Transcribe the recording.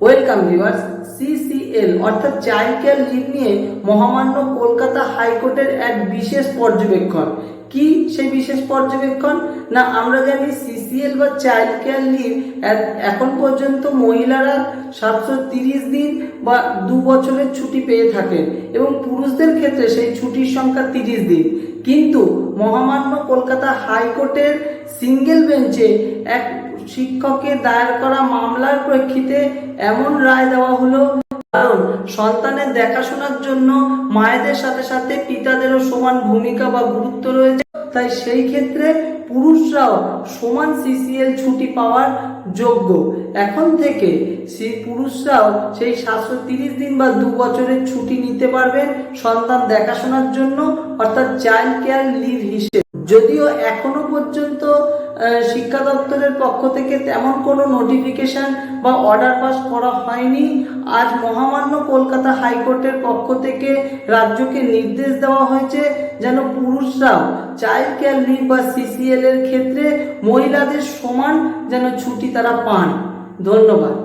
Welcome viewers CCL অর্থাৎ child care leave নিয়ে মহামান্য কলকাতা হাইকোর্টের এক বিশেষ পর্যবেক্ষণ। কি সেই বিশেষ পর্যবেক্ষণ? না, আমরা জানি সিসিএল বা চাইল্ড কেয়ার লিভ এখন পর্যন্ত মহিলারা সাতশো তিরিশ দিন বা দু বছরের ছুটি পেয়ে থাকেন এবং পুরুষদের ক্ষেত্রে সেই ছুটির সংখ্যা তিরিশ দিন। কিন্তু মহামান্য কলকাতা হাইকোর্টের সিঙ্গেল বেঞ্চে এক শিক্ষকের দায়ের করা মামলার প্রেক্ষিতে এমন রায় দেওয়া হলো, কারণ সন্তানের দেখাশোনার জন্য মায়েদের সাথে সাথে পিতাদেরও সমান ভূমিকা বা গুরুত্ব রয়েছে। তাই সেই ক্ষেত্রে পুরুষরাও সমান সিসিএল ছুটি পাওয়ার যোগ্য। এখন থেকে সেই পুরুষরাও সেই সাতশো তিরিশ দিন বা দু বছরের ছুটি নিতে পারবেন সন্তান দেখাশোনার জন্য, অর্থাৎ চাইল্ড কেয়ার লিভ হিসেবে। যদিও এখনও পর্যন্ত শিক্ষা দপ্তরের পক্ষ থেকে তেমন কোনো নোটিফিকেশান বা অর্ডার পাস করা হয়নি। আজ মহামান্য কলকাতা হাইকোর্টের পক্ষ থেকে রাজ্যকে নির্দেশ দেওয়া হয়েছে যেন পুরুষরাও চাইল্ড কেয়ার লিভ বা সিসিএল এর ক্ষেত্রে মহিলাদের সমান যেন ছুটি তারা পান। ধন্যবাদ।